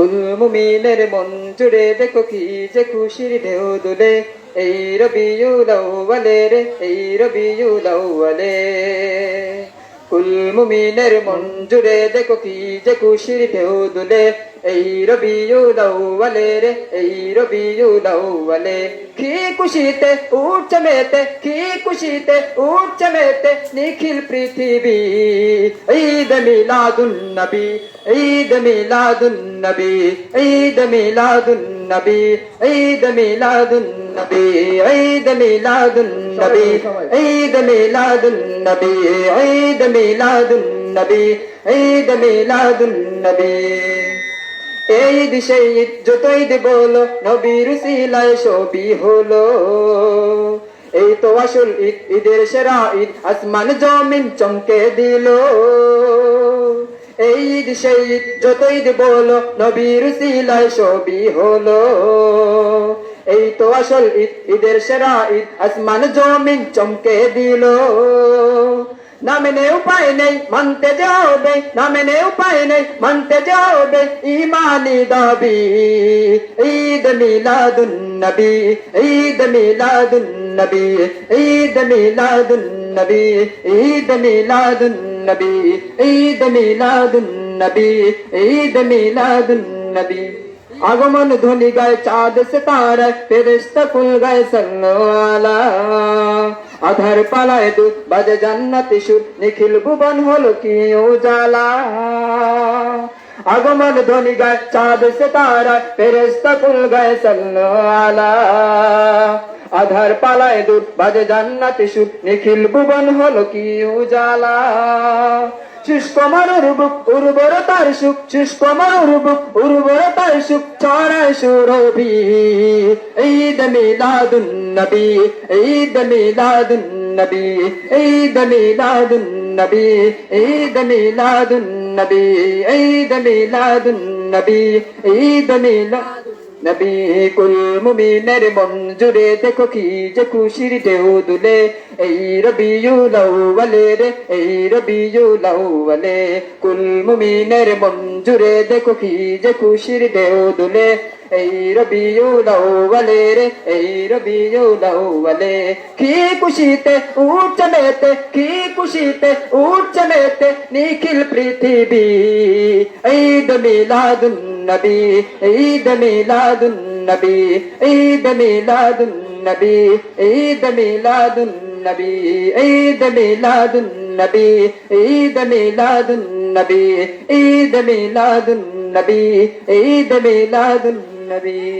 কুল মুমিনের মন জুড়ে দেখো কি যে খুশির ঢেউ দুলে। এই রবিউল আউয়ালে রে, এই রবিউল আউয়ালে। কুল মুমিনের মন জুড়ে দেখো কি যে খুশির ঢেউ দুলে। এই রবিউল আউয়ালে রে, এই রবিউল আউয়ালে। কি খুশিতে উঠছে মেতে কি খুশিতে উঠছে মেতে নিখিল পৃথিবী। ঈদ মিলাদুন নবী, ঈদ মিলাদুন নবী, ঈদ মিলাদুন নবী, ঈদ মিলাদুন নবী, ঈদ মিলাদুন নবী, ঈদ মিলাদুন নবী, ঈদ মিলাদুন নবী, ঈদ মিলাদুন নবী। দিশে যতই দে বলো, নবীর সিলায় সবই হলো। এই তো আসল ঈদ, ঈদের সেরা ঈদ, আসমান জমিন চমকে দিল। এই ঈদ, সেই ঈদ, যতই দে নবীর সিলায় সবই হলো। এই তো আসল ঈদ, ঈদের সেরা ঈদ। আসমান জমিন চমকে দিল। না উপায় নেই, মানতে যাবে। না উপায় নেই, মানতে যাবে। ঈদ মিলাদুন নবী ঈদ মিলাদুন নবী ঈদ মিলাদুন নবী ঈদ মিলাদুন নবী ঈদ মিলাদুন নবী ঈদ মিলাদুন নবী আগমন ধ্বনি গায় চাঁদ সিতারা ফেরেশতা কুল গায় সন্নওয়ালা আধার পালায় দুধ বাজে জান্নাতি সুর, নিখিল ভুবন হলো কি উজালা। আগমন ধ্বনি গায় চাঁদ সিতারা ফেরেশতা কুল গায় সন্নওয়ালা আধার পালায় দুধ বাজে জান্নাতি সুর, নিখিল ভুবন হলো কি উজালা। শুষ্ক মরুর বুক উর্বরতার সুখ, শুষ্ক মরুর বুক সুরভি ঈদ মিলাদুন নবী ঈদ মিলাদুন নবী ঈদ মিলাদুন নবী ঈদ মিলাদুন নবী ঈদ মিলাদুন নবী ঈদ মিলাদুন নবী কুল মুমিনের মন জুড়ে দেখো কি যে খুশির ঢেউ দুলে, এই রবিউল আউয়ালে রে এই রবিউল আউয়ালে কুল মুমিনের মন জুড়ে দেখো কি যে খুশির এই এই নিখিল পৃথিবী ঈদ মিলাদুন النبي عيد ميلاد النبي عيد ميلاد النبي عيد ميلاد النبي عيد ميلاد النبي عيد ميلاد النبي عيد ميلاد النبي عيد ميلاد النبي